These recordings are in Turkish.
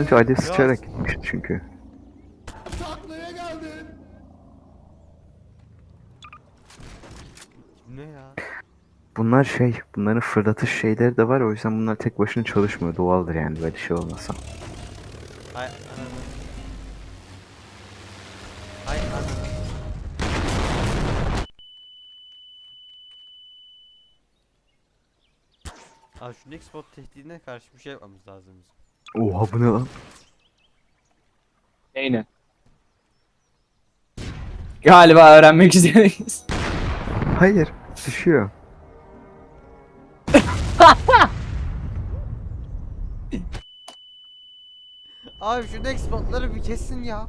Önce Alev sıçrayarak gitmiş çünkü. Taklaya geldin. Ne ya? Bunlar şey, bunların fırlatış şeyleri de var o yüzden bunlar tek başına çalışmıyor. Doğaldır yani böyle şey olmasa. Hay ananı. Hay ananı. Abi şu next bot tehdidine karşı bir şey yapmamız lazım bizim. Oha bu ne lan? Neyine? Galiba öğrenmek üzereyiz. Hayır, düşüyor. Abi şu next botları bir kessin ya.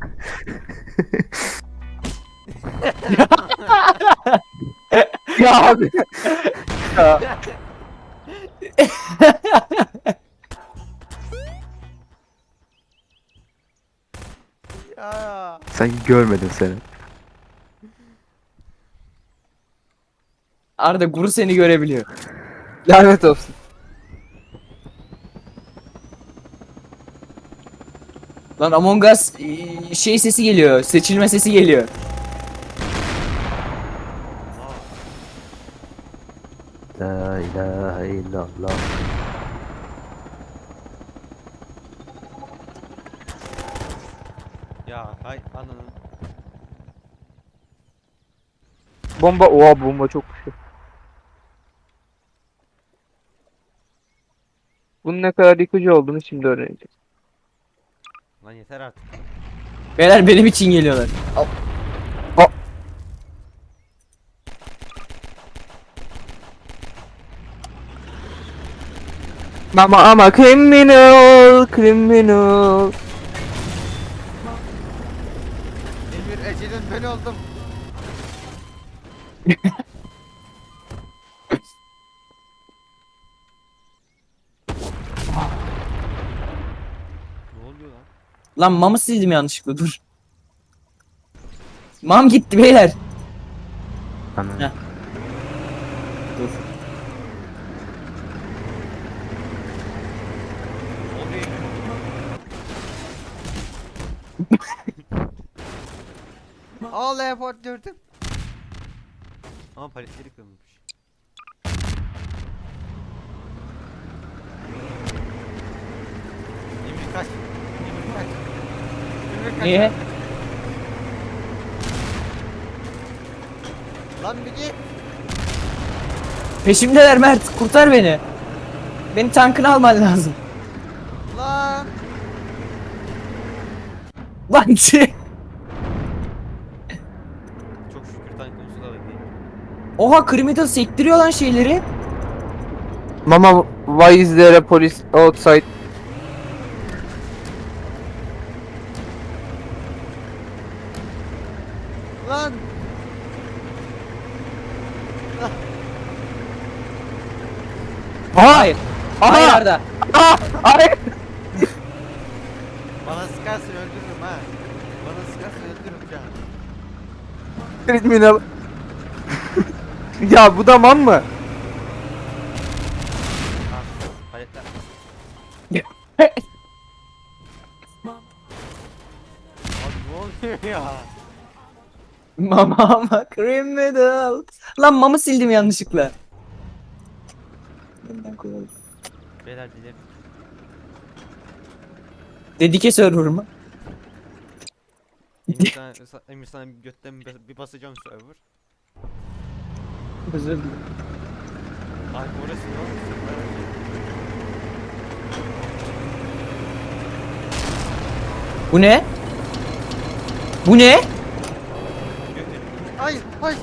ya abi. Ya. Sen görmedin seni. Arda guru seni görebiliyor. Lanet olsun. Lan Among Us e, şey sesi geliyor. Seçilme sesi geliyor. La ilahe illallah. Ya hay ananı. Bomba oha bomba çok güçlü. Bunun ne kadar yıkıcı olduğunu şimdi öğreneceğiz. Lan yeter artık. Beyler benim için geliyorlar. Al. Ama ama criminal, criminal. Ben oldum. ne oluyor lan? Lan mamı sildim yanlışlıkla dur. Mam gitti beyler. Ana. Heh. Dur. Oluyor. Al airport gördüm. Ama paletleri kırılmış. Emir kaç. Emir kaç. Emir kaç. Niye? Lan bir git. Peşimdeler Mert kurtar beni. Beni tankına alman lazım. Lan. Lan Oha criminal sektiriyor lan şeyleri. Mama why is there a police outside? Lan. Hayır. Hayır Arda. Ah! Ay! Bana sıkarsın öldürürüm ha. Bana sıkarsın öldürürüm ya. Criminal. ya bu da man mı? Paletler. Abi ne oluyor ya? Mama ama criminal. Lan mamı sildim yanlışlıkla. Beyler dilerim. Dedike server mı? Emir sana, sa- Emir sana götten bir, bir basacağım server. Özür dilerim. Ay orası ne? Bu ne? Bu ne? Hayır, hayır.